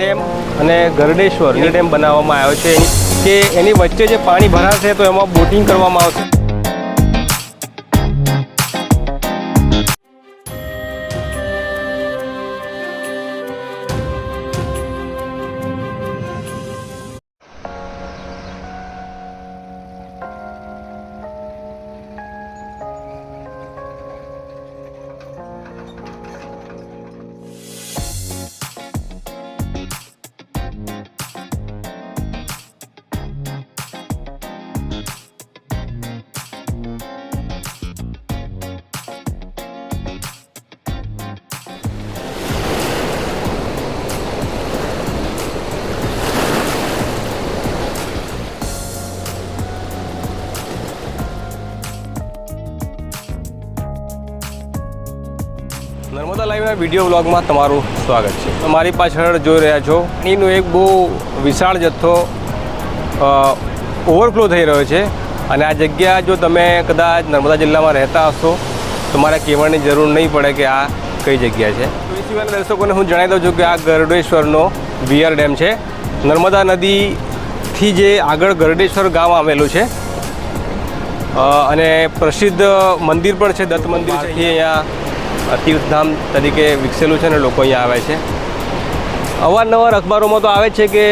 Dam અને Gardeshwar dam બનાવવામાં આવ્યો છે. કે એની વચ્ચે જે પાણી ભરાશે તો એમાં બોટિંગ કરવામાં આવશે. નર્મદા લાઈવના વીડિયો વ્લોગમાં તમારું સ્વાગત છે. મારી પાછળ જોઈ રહ્યા છો એનો એક બહુ વિશાળ જથ્થો ઓવરફ્લો થઈ રહ્યો છે. અને આ જગ્યા જો તમે કદાચ નર્મદા જિલ્લામાં રહેતા હશો, તો મારે કહેવાની જરૂર નહીં પડે કે આ કઈ જગ્યા છે. એ સિવાયના દર્શકોને હું જણાવી દઉં છું કે આ ગરડેશ્વરનો વિયર ડેમ છે. નર્મદા નદીથી જે આગળ ગરડેશ્વર ગામ આવેલું છે. અને પ્રસિદ્ધ મંદિર પણ છે, દત્ત મંદિર છે અહીંયા તીર્થધામ તરીકે વિકસેલું છે ને લોકો અહીંયા આવે છે. અવારનવાર અખબારોમાં તો આવે છે કે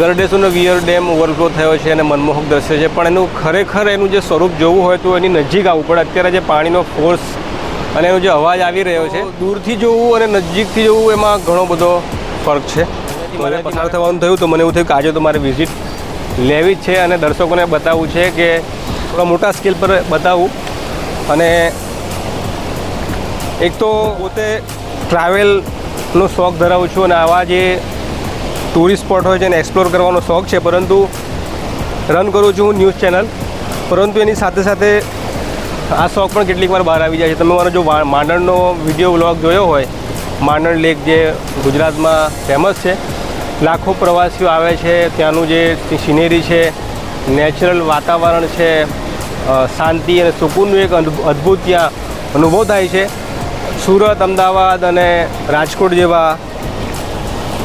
ગરડેશ્વરનો વિયર ડેમ ઓવરફ્લો થયો છે અને મનમોહક દ્રશ્ય છે પણ એનું ખરેખર એનું જે સ્વરૂપ જોવું હોય તો એની નજીક આવવું પડે. અત્યારે જે પાણીનો ફોર્સ અને એનો જે અવાજ આવી રહ્યો છે દૂરથી જોવું અને નજીકથી જોવું એમાં ઘણો બધો ફરક છે. મને પસાર થવાનું થયું તો મને એવું થયું કે આજે તો મારે વિઝિટ લેવી જ છે અને દર્શકોને બતાવવું છે કે થોડા મોટા સ્કેલ પર બતાવું. અને એક તો પોતે ટ્રાવેલનો શોખ ધરાવું છું અને આવા જે ટુરિસ્ટ સ્પોટ હોય છે એને એક્સપ્લોર કરવાનો શોખ છે, પરંતુ રન કરું છું હું ન્યૂઝ ચેનલ. પરંતુ એની સાથે સાથે આ શોખ પણ કેટલીક વાર બહાર આવી જાય છે. તમે મારો જો માંડણનો વીડિયો વ્લોગ જોયો હોય, માંડણ લેક જે ગુજરાતમાં ફેમસ છે, લાખો પ્રવાસીઓ આવે છે, ત્યાંનું જે સિનેરી છે નેચરલ વાતાવરણ છે શાંતિ અને સુકૂનનું એક અદ્ભુ- અદ્ભુત ત્યાં અનુભવ થાય છે. સુરત, અમદાવાદ અને રાજકોટ જેવા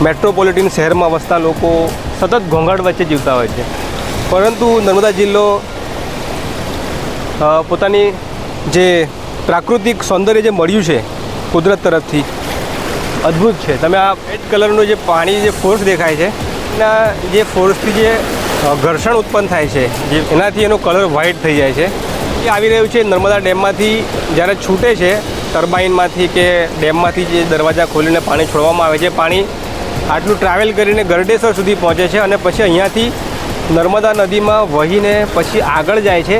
મેટ્રોપોલિટન શહેરમાં વસતા લોકો સતત ઘોંઘાટ વચ્ચે જીવતા હોય છે. પરંતુ નર્મદા જિલ્લો પોતાની જે પ્રાકૃતિક સૌંદર્ય જે મળ્યું છે કુદરત તરફથી, અદ્ભુત છે. તમે આ રેડ કલરનું જે પાણી જે ફોર્સ દેખાય છે એના જે ફોર્સથી જે ઘર્ષણ ઉત્પન્ન થાય છે, જે એનાથી એનો કલર વ્હાઇટ થઈ જાય છે. એ આવી રહ્યું છે. નર્મદા ડેમમાંથી જ્યારે છૂટે છે ટર્બાઇનમાંથી કે ડેમમાંથી જે દરવાજા ખોલીને પાણી છોડવામાં આવે છે. પાણી આટલું ટ્રાવેલ કરીને ગરડેશ્વર સુધી પહોંચે છે અને પછી અહીંયાથી નર્મદા નદીમાં વહીને પછી આગળ જાય છે.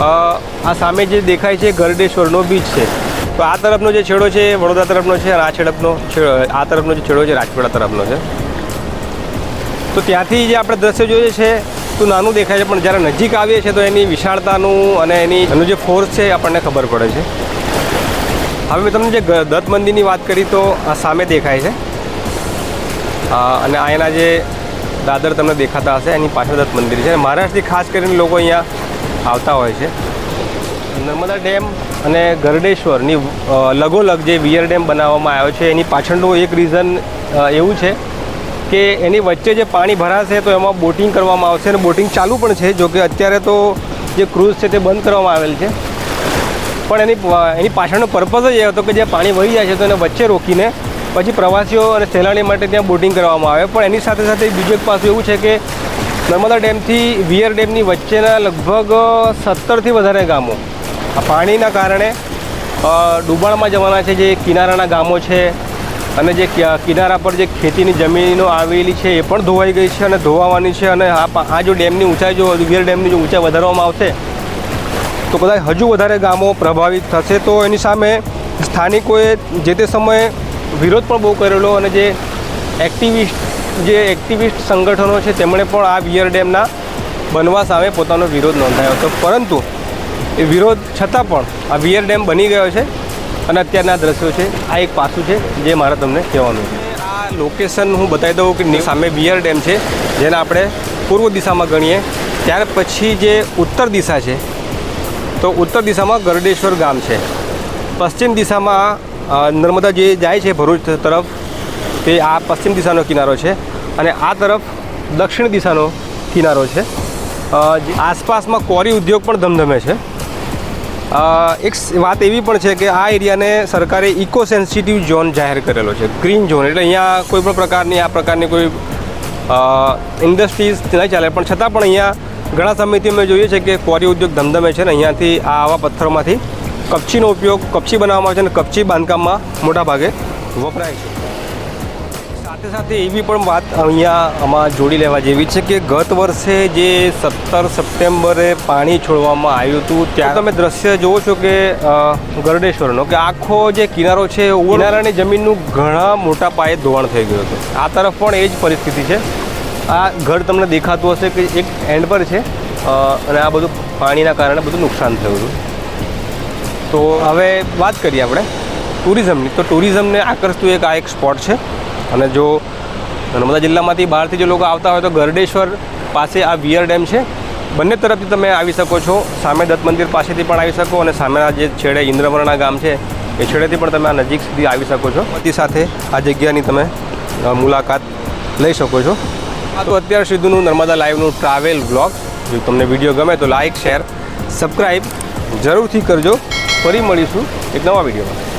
આ સામે જે દેખાય છે ગરડેશ્વરનો બીચ છે. તો આ તરફનો જે છેડો છે, વડોદરા તરફનો છે અને આ છેડપનો આ તરફનો જે છેડો છે રાજપીડા તરફનો છે. તો ત્યાંથી જે આપણે દ્રશ્ય જોઈએ છે, તો નાનું દેખાય છે, પણ જ્યારે નજીક આવીએ છીએ તો એની વિશાળતાનું અને એની એનું જે ફોર્સ છે એ આપણને ખબર પડે છે. હવે મેં તમને જે દત્ત મંદિરની વાત કરી તો સામે દેખાય છે. અને અહીંના જે દાદર તમને દેખાતા હશે, એની પાછળ દત્ત મંદિર છે. મહારાષ્ટ્રથી ખાસ કરીને લોકો અહીંયા આવતા હોય છે. નર્મદા ડેમ અને ગરડેશ્વરની લગોલગ જે વિયર ડેમ બનાવવામાં આવ્યો છે, એની પાછળનું એક રીઝન એવું છે કે એની વચ્ચે જે પાણી ભરાશે તો એમાં બોટિંગ કરવામાં આવશે. અને બોટિંગ ચાલુ પણ છે જો કે અત્યારે તો જે ક્રૂઝ છે તે બંધ કરવામાં આવેલ છે. પણ એની એની પાછળનો પર્પઝ જ એ હતો કે જે પાણી વહી જાય છે તો એને વચ્ચે રોકીને પછી પ્રવાસીઓ અને સહેલાણી માટે ત્યાં બોટિંગ કરવામાં આવે. પણ એની સાથે સાથે બીજું એક પાસું એવું છે કે નર્મદા ડેમથી વિયર ડેમની વચ્ચેના લગભગ સત્તરથી વધારે ગામો. આ પાણીના કારણે ડુબાણમાં જવાના છે જે કિનારાના ગામો છે અને જે કિનારા પર જે ખેતીની જમીનો આવેલી છે એ પણ ધોવાઈ ગઈ છે અને ધોવાવાની છે અને આ જો ડેમની ઊંચાઈ જો વિયર ડેમની જો ઊંચાઈ વધારવામાં આવશે તો કદાચ હજુ વધારે ગામો પ્રભાવિત થશે. તો એની સામે સ્થાનિકોએ જે તે સમયે વિરોધ પણ બહુ કરેલો અને જે એક્ટિવિસ્ટ જે એક્ટિવિસ્ટ સંગઠનો છે તેમણે પણ આ વિયર ડેમના બનવા સામે પોતાનો વિરોધ નોંધાયો હતો. પરંતુ એ વિરોધ છતાં પણ આ વિયર ડેમ બની ગયો છે અને અત્યારના દ્રશ્યો છે. આ એક પાસું છે જે મારે તમને કહેવાનું છે. આ લોકેશન હું બતાવી દઉં કે સામે વિયર ડેમ છે, જેને આપણે પૂર્વ દિશામાં ગણીએ. ત્યાર પછી જે ઉત્તર દિશા છે તો ઉત્તર દિશામાં ગરડેશ્વર ગામ છે. પશ્ચિમ દિશામાં નર્મદા જે જાય છે ભરૂચ તરફ, તે આ પશ્ચિમ દિશાનો કિનારો છે અને આ તરફ દક્ષિણ દિશાનો કિનારો છે. આસપાસમાં કોરી ઉદ્યોગ પણ ધમધમે છે. એક વાત એવી પણ છે કે આ એરિયાને સરકારે ઇકો સેન્સિટિવ ઝોન જાહેર કરેલો છે. ગ્રીન ઝોન, એટલે અહીંયા કોઈ પણ પ્રકારની આ પ્રકારની કોઈ ઇન્ડસ્ટ્રીઝ નહીં ચાલે. પણ છતાં પણ અહીંયા ઘણા સમયથી અમે જોઈએ છે કે ક્વોરી ઉદ્યોગ ધમધમે છે ને અહીંયાથી આ આવા પથ્થરોમાંથી કપચીનો ઉપયોગ કપચી બનાવવામાં આવે છે અને કપચી બાંધકામમાં મોટા ભાગે વપરાય છે. સાથે સાથે એવી પણ વાત અહીંયા આમાં જોડી લેવા જેવી છે કે ગત વર્ષે જે સત્તર સપ્ટેમ્બરે પાણી છોડવામાં આવ્યું હતું ત્યાં તમે દ્રશ્ય જુઓ છો કે ગરડેશ્વરનો કે આખો જે કિનારો છે કિનારાની જમીનનું ઘણા મોટા પાયે ધોવાણ થઈ ગયું હતું. આ તરફ પણ એ જ પરિસ્થિતિ છે. આ ઘર તમને દેખાતું હશે કે એક એન્ડ પર છે. અને આ બધું પાણીના કારણે બધું નુકસાન થયું હતું. તો હવે વાત કરીએ આપણે ટુરિઝમની. તો ટુરિઝમને આકર્ષતું એક આ એક સ્પોટ છે. અને જો નર્મદા જિલ્લામાંથી બહારથી જો લોકો આવતા હોય તો ગરડેશ્વર પાસે આ વિયર ડેમ છે. બંને તરફથી તમે આવી શકો છો. સામે દત્ત મંદિર પાસેથી પણ આવી શકો અને સામેના જે છેડે ઇન્દ્રવર્ણા ગામ છે, એ છેડેથી પણ તમે આ નજીક સુધી આવી શકો છો. પતિ સાથે આ જગ્યાની તમે મુલાકાત લઈ શકો છો. આ તો અત્યાર સુધીનું નર્મદા લાઈવનું ટ્રાવેલ બ્લોગ જો તમને વીડિયો ગમે તો લાઇક શેર સબસ્ક્રાઈબ જરૂરથી કરજો. ફરી મળીશું એક નવા વિડીયોમાં